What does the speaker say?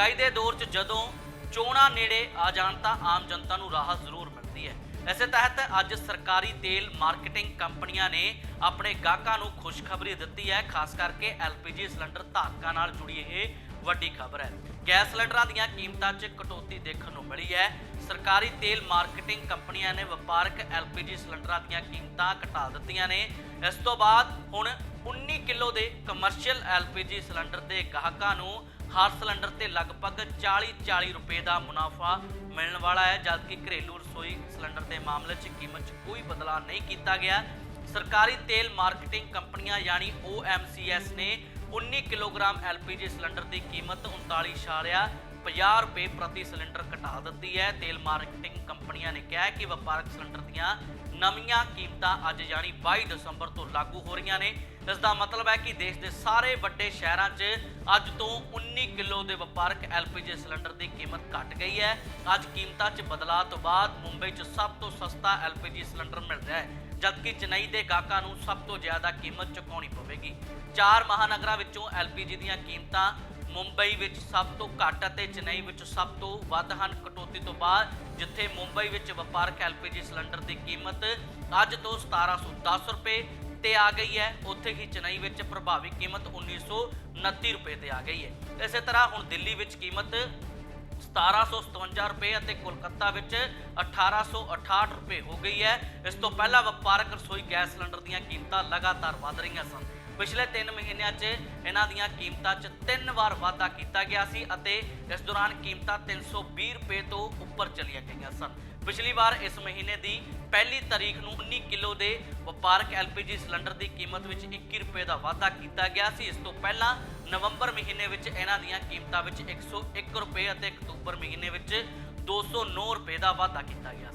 ਮਹਿੰਗਾਈ ਦੇ ਦੌਰ 'ਚ ਜਦੋਂ ਚੋਣਾਂ ਨੇੜੇ ਆ ਜਾਣ ਤਾਂ ਆਮ ਜਨਤਾ ਨੂੰ ਰਾਹਤ ਜ਼ਰੂਰ ਮਿਲਦੀ ਹੈ। ਇਸੇ ਤਹਿਤ ਅੱਜ ਸਰਕਾਰੀ ਤੇਲ ਮਾਰਕੀਟਿੰਗ ਕੰਪਨੀਆਂ ਨੇ ਆਪਣੇ ਗਾਹਕਾਂ ਨੂੰ ਖੁਸ਼ਖਬਰੀ ਦਿੱਤੀ ਹੈ। ਖਾਸ ਕਰਕੇ LPG ਸਿਲੰਡਰ ਧਾਰਕਾਂ ਨਾਲ ਜੁੜੀ ਇਹ ਵੱਡੀ ਖਬਰ ਹੈ। ਗੈਸ ਸਿਲੰਡਰਾਂ ਦੀਆਂ ਕੀਮਤਾਂ 'ਚ ਕਟੌਤੀ ਦੇਖਣ ਨੂੰ ਮਿਲੀ ਹੈ। ਸਰਕਾਰੀ ਤੇਲ ਮਾਰਕੀਟਿੰਗ ਕੰਪਨੀਆਂ ਨੇ ਵਪਾਰਕ LPG ਸਿਲੰਡਰਾਂ ਦੀਆਂ ਕੀਮਤਾਂ ਘਟਾ ਦਿੱਤੀਆਂ ਨੇ। ਇਸ ਤੋਂ ਬਾਅਦ ਹੁਣ 19 ਕਿਲੋ ਦੇ ਕਮਰਸ਼ੀਅਲ LPG ਸਿਲੰਡਰ ਦੇ ਗਾਹਕਾਂ ਨੂੰ ਹਰ ਸਿਲੰਡਰ ਤੇ ਲਗਭਗ 40-40 ਰੁਪਏ ਦਾ ਮੁਨਾਫਾ ਮਿਲਣ ਵਾਲਾ ਹੈ, ਜਦਕਿ ਘਰੇਲੂ ਰਸੋਈ ਸਿਲੰਡਰ ਦੇ ਮਾਮਲੇ 'ਚ ਕੀਮਤ 'ਚ ਕੋਈ ਬਦਲਾਅ ਨਹੀਂ ਕੀਤਾ ਗਿਆ। ਸਰਕਾਰੀ ਤੇਲ ਮਾਰਕੀਟਿੰਗ ਕੰਪਨੀਆਂ ਯਾਨੀ OMCS ਨੇ 19 ਕਿਲੋਗ੍ਰਾਮ LPG ਸਿਲੰਡਰ ਦੀ ਕੀਮਤ 39.50 ਰੁਪਏ ਪ੍ਰਤੀ ਸਿਲੰਡਰ ਘਟਾ ਦਿੱਤੀ ਹੈ। ਤੇਲ ਮਾਰਕੀਟਿੰਗ ਕੰਪਨੀਆਂ ਨੇ ਕਿਹਾ ਕਿ ਵਪਾਰਕ ਸਿਲੰਡਰ ਦੀਆਂ ਨਵੀਆਂ ਕੀਮਤਾਂ ਅੱਜ ਯਾਨੀ 22 ਦਸੰਬਰ ਤੋਂ ਲਾਗੂ ਹੋ ਰਹੀਆਂ ਨੇ। ਇਸ ਦਾ ਮਤਲਬ ਹੈ ਕਿ ਦੇਸ਼ ਦੇ ਸਾਰੇ ਵੱਡੇ ਸ਼ਹਿਰਾਂ 'ਚ ਅੱਜ ਤੋਂ 19 ਕਿਲੋ ਦੇ ਵਪਾਰਕ LPG ਸਿਲੰਡਰ ਦੀ ਕੀਮਤ ਘਟ ਗਈ ਹੈ। ਅੱਜ ਕੀਮਤਾਂ 'ਚ ਬਦਲਾਅ ਤੋਂ ਬਾਅਦ ਮੁੰਬਈ 'ਚ ਸਭ ਤੋਂ ਸਸਤਾ LPG ਸਿਲੰਡਰ ਮਿਲ ਰਿਹਾ ਹੈ, ਜਦਕਿ ਚੇਨਈ ਦੇ ਗਾਹਕਾਂ ਨੂੰ ਸਭ ਤੋਂ ਜ਼ਿਆਦਾ ਕੀਮਤ ਚੁਕਾਉਣੀ ਪਵੇਗੀ। ਚਾਰ ਮਹਾਨਗਰਾਂ ਵਿੱਚੋਂ LPG ਦੀਆਂ ਕੀਮਤਾਂ ਮੁੰਬਈ ਵਿੱਚ ਸਭ ਤੋਂ ਘੱਟ ਅਤੇ ਚੇਨਈ ਵਿੱਚ ਸਭ ਤੋਂ ਵੱਧ ਹਨ। ਕਟੌਤੀ ਤੋਂ ਬਾਅਦ ਜਿੱਥੇ ਮੁੰਬਈ ਵਿੱਚ ਵਪਾਰਕ LPG ਸਿਲੰਡਰ ਦੀ ਕੀਮਤ ਅੱਜ ਤੋਂ 1710 ਰੁਪਏ ਤੇ ਆ ਗਈ ਹੈ। ਉੱਥੇ ਹੀ ਚੇਨਈ ਵਿੱਚ ਪ੍ਰਭਾਵੀ ਕੀਮਤ 1929 ਰੁਪਏ ਤੇ ਆ ਗਈ ਹੈ। ਇਸੇ ਤਰ੍ਹਾਂ ਹੁਣ ਦਿੱਲੀ ਵਿੱਚ ਕੀਮਤ 1757 ਰੁਪਏ ਅਤੇ ਕੋਲਕਾਤਾ ਵਿੱਚ 1868 ਰੁਪਏ ਹੋ ਗਈ ਹੈ। ਇਸ ਤੋਂ ਪਹਿਲਾਂ ਵਪਾਰਕ ਰਸੋਈ ਗੈਸ ਸਿਲੰਡਰ ਦੀਆਂ ਕੀਮਤਾਂ ਲਗਾਤਾਰ ਵਧ ਰਹੀਆਂ ਸਨ। ਪਿਛਲੇ 3 ਮਹੀਨਿਆਂ 'ਚ ਇਹਨਾਂ ਦੀਆਂ ਕੀਮਤਾਂ 'ਚ ਤਿੰਨ ਵਾਰ ਵਾਧਾ ਕੀਤਾ ਗਿਆ ਸੀ ਅਤੇ ਇਸ ਦੌਰਾਨ ਕੀਮਤਾਂ 320 ਰੁਪਏ ਤੋਂ ਉੱਪਰ ਚਲੀਆਂ ਗਈਆਂ ਸਨ। ਪਿਛਲੀ ਵਾਰ ਇਸ ਮਹੀਨੇ ਦੀ ਪਹਿਲੀ ਤਾਰੀਖ ਨੂੰ 19 ਕਿਲੋ ਦੇ ਵਪਾਰਕ LPG ਸਿਲੰਡਰ ਦੀ ਕੀਮਤ ਵਿੱਚ 21 ਰੁਪਏ ਦਾ ਵਾਧਾ ਕੀਤਾ ਗਿਆ ਸੀ। ਇਸ ਤੋਂ ਪਹਿਲਾਂ ਨਵੰਬਰ ਮਹੀਨੇ ਵਿੱਚ ਇਹਨਾਂ ਦੀਆਂ ਕੀਮਤਾਂ ਵਿੱਚ 101 ਰੁਪਏ ਅਤੇ ਅਕਤੂਬਰ ਮਹੀਨੇ ਵਿੱਚ 209 ਰੁਪਏ ਦਾ ਵਾਧਾ ਕੀਤਾ ਗਿਆ ਸੀ